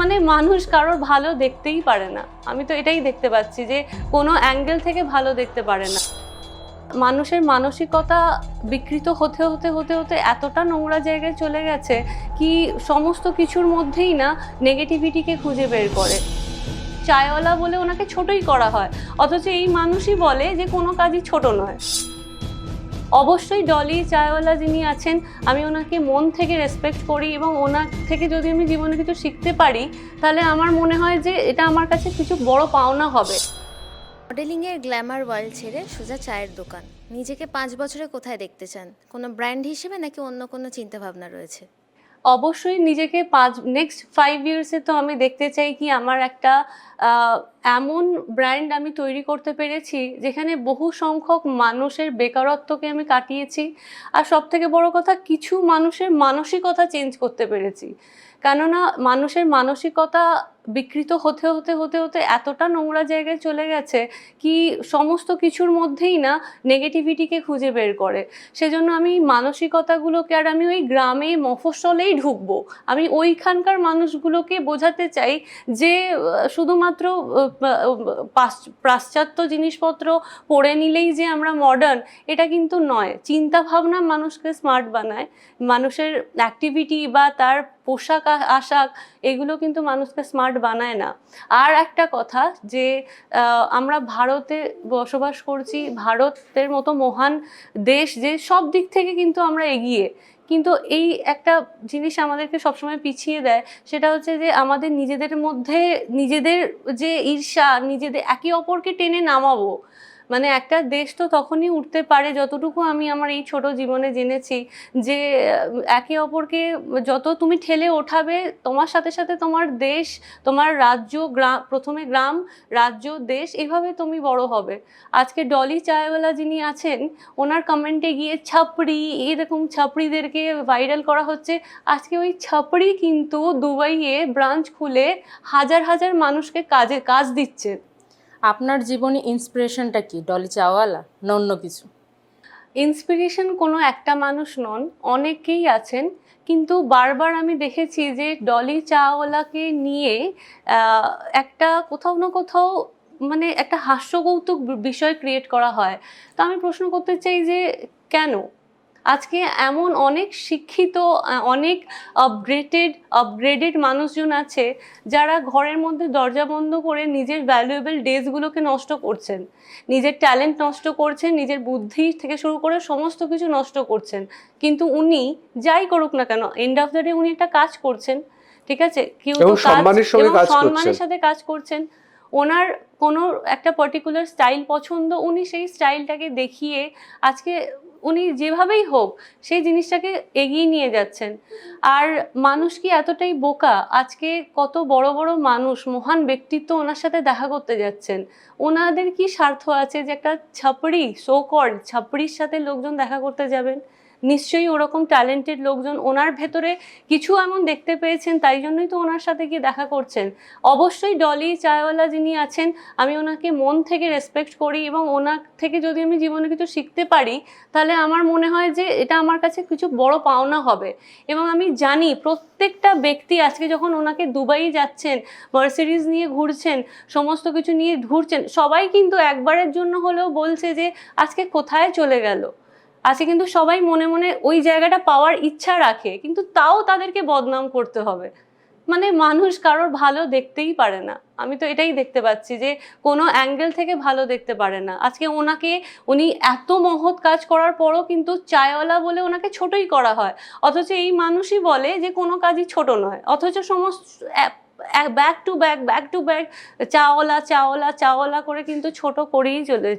মানে মানুষ কারোর ভালো দেখতেই পারে না। আমি তো এটাই দেখতে পাচ্ছি যে কোনো অ্যাঙ্গেল থেকে ভালো দেখতে পারে না। মানুষের মানসিকতা বিকৃত হতে হতে হতে হতে এতটা নোংরা জায়গায় চলে গেছে কি সমস্ত কিছুর মধ্যেই না নেগেটিভিটিকে খুঁজে বের করে। চায়ওয়ালা বলে ওনাকে ছোটই করা হয়। অথচ এই মানুষই বলে যে কোনো কাজই ছোট নয়। অবশ্যই ডলি চায়ওয়ালা যিনি আছেন, আমি ওনাকে মন থেকে রেসপেক্ট করি এবং ওনার থেকে যদি আমি জীবনে কিছু শিখতে পারি, তাহলে আমার মনে হয় যে এটা আমার কাছে কিছু বড় পাওনা হবে। মডেলিংয়ের গ্ল্যামার ওয়ার্ল্ড ছেড়ে সোজা চায়ের দোকান। নিজেকে পাঁচ বছরে কোথায় দেখতে চান? কোনো ব্র্যান্ড হিসেবে নাকি অন্য কোনো চিন্তাভাবনা রয়েছে? অবশ্যই নিজেকে পাঁচ নেক্সট ফাইভ ইয়ার্সে তো আমি দেখতে চাই কি আমার একটা এমন ব্র্যান্ড আমি তৈরি করতে পেরেছি যেখানে বহু সংখ্যক মানুষের বেকারত্বকে আমি কাটিয়েছি। আর সব থেকে বড় কথা, কিছু মানুষের মানসিকতা চেঞ্জ করতে পেরেছি। কেননা মানুষের মানসিকতা বিকৃত হতে হতে হতে হতে এতটা নোংরা জায়গায় চলে গেছে কি সমস্ত কিছুর মধ্যেই না নেগেটিভিটিকে খুঁজে বের করে। সেজন্য আমি মানসিকতাগুলোকে আর আমি ওই গ্রামে মফস্বলেই ঢুকবো। আমি ওইখানকার মানুষগুলোকে বোঝাতে চাই যে শুধুমাত্র পাশ্চাত্য জিনিসপত্র পড়ে নিলেই যে আমরা মডার্ন এটা কিন্তু নয়। চিন্তা ভাবনা মানুষকে স্মার্ট বানায়। মানুষের অ্যাক্টিভিটি বা তার পোশাক আশাক এগুলো কিন্তু মানুষকে স্মার্ট বানায় না। আর একটা কথা যে আমরা ভারতে বসবাস করছি, ভারতের মতো মহান দেশ যে সব দিক থেকে কিন্তু আমরা এগিয়ে। কিন্তু এই একটা জিনিস আমাদেরকে সবসময় পিছিয়ে দেয়, সেটা হচ্ছে যে আমাদের নিজেদের মধ্যে নিজেদের যে ঈর্ষা, নিজেদের একে অপরকে টেনে নামাবো মানে একটা দেশ তো তখনই উঠতে পারে যতটুকু আমি আমার এই ছোট জীবনে জেনেছি যে একে অপরকে যত তুমি ঠেলে ওঠাবে, তোমার সাথে সাথে তোমার দেশ, তোমার রাজ্য গ্রাম প্রথমে গ্রাম, রাজ্য, দেশ এভাবে তুমি বড় হবে। আজকে ডলি চায়ওয়ালা যিনি আছেন, ওনার কমেন্টে গিয়ে ছাপড়ি, এরকম ছাপড়িদেরকে ভাইরাল করা হচ্ছে। আজকে ওই ছাপড়ি কিন্তু দুবাইয়ে ব্রাঞ্চ খুলে হাজার হাজার মানুষকে কাজে, কাজ দিচ্ছে। আপনার জীবনে ইন্সপিরেশনটা কি? ডলি চাওয়ালা? না অন্য কিছু? ইন্সপিরেশন কোনো একটা মানুষ নন, অনেকেই আছেন। কিন্তু বারবার আমি দেখেছি যে ডলি চাওয়ালাকে নিয়ে একটা কোথাও না কোথাও মানে একটা হাস্যকৌতুক বিষয় ক্রিয়েট করা হয়। তো আমি প্রশ্ন করতে চাই যে কেন? আজকে এমন অনেক শিক্ষিত অনেক আপগ্রেডেড আপগ্রেডেড মানুষজন আছে যারা ঘরের মধ্যে দরজা বন্ধ করে নিজের ভ্যালুয়েবল ডেজগুলোকে নষ্ট করছেন। নিজের ট্যালেন্ট নষ্ট করছেন নিজের বুদ্ধি থেকে শুরু করে সমস্ত কিছু নষ্ট করছেন। কিন্তু উনি যাই করুক না কেন এন্ড অফ দ্য ডে উনি একটা কাজ করছেন ঠিক আছে? কেউ সম্মানের। সাথে কাজ করছেন। ওনার কোনো একটা পার্টিকুলার স্টাইল পছন্দ উনি সেই স্টাইলটাকে দেখিয়ে আজকে উনি যেভাবেই হোক সেই জিনিসটাকে এগিয়ে নিয়ে যাচ্ছেন। আর মানুষ কি এতটাই বোকা? আজকে কত বড় বড় মানুষ, মহান ব্যক্তিত্ব ওনার সাথে দেখা করতে যাচ্ছেন। ওনাদের কি স্বার্থ আছে যে একটা ছাপড়ি সোকর ছাপড়ির সাথে লোকজন দেখা করতে যাবেন? নিশ্চয়ই ওরকম ট্যালেন্টেড লোকজন ওনার ভেতরে কিছু এমন দেখতে পেয়েছেন, তাই জন্যই তো ওনার সাথে গিয়ে দেখা করছেন। অবশ্যই ডলি চায়ওয়ালা যিনি আছেন, আমি ওনাকে মন থেকে রেসপেক্ট করি এবং ওনার থেকে যদি আমি জীবনে কিছু শিখতে পারি, তাহলে আমার মনে হয় যে এটা আমার কাছে কিছু বড় পাওনা হবে। এবং আমি জানি প্রত্যেকটা ব্যক্তি আজকে যখন ওনাকে দুবাই যাচ্ছেন মার্সিডিজ নিয়ে ঘুরছেন, সমস্ত কিছু নিয়ে ঘুরছেন, সবাই কিন্তু একবারের জন্য হলেও বলছে যে, আজকে কোথায় চলে গেল? আজকে কিন্তু সবাই মনে মনে ওই জায়গাটা পাওয়ার ইচ্ছা রাখে, কিন্তু তাও তাদেরকে বদনাম করতে হবে। মানে মানুষ কারোর ভালো দেখতেই পারে না। আমি তো এটাই দেখতে পাচ্ছি যে কোনো অ্যাঙ্গেল থেকে ভালো দেখতে পারে না। আজকে ওনাকে উনি এত মহৎ কাজ করার পরও কিন্তু চায়ওয়ালা বলে ওনাকে ছোটই করা হয়। অথচ এই মানুষই বলে যে কোনো কাজই ছোট নয়। অথচ সমস্ত back to back back to back চাওয়ালা চাওয়ালা চাওয়ালা করে কিন্তু ছোট করেই চলে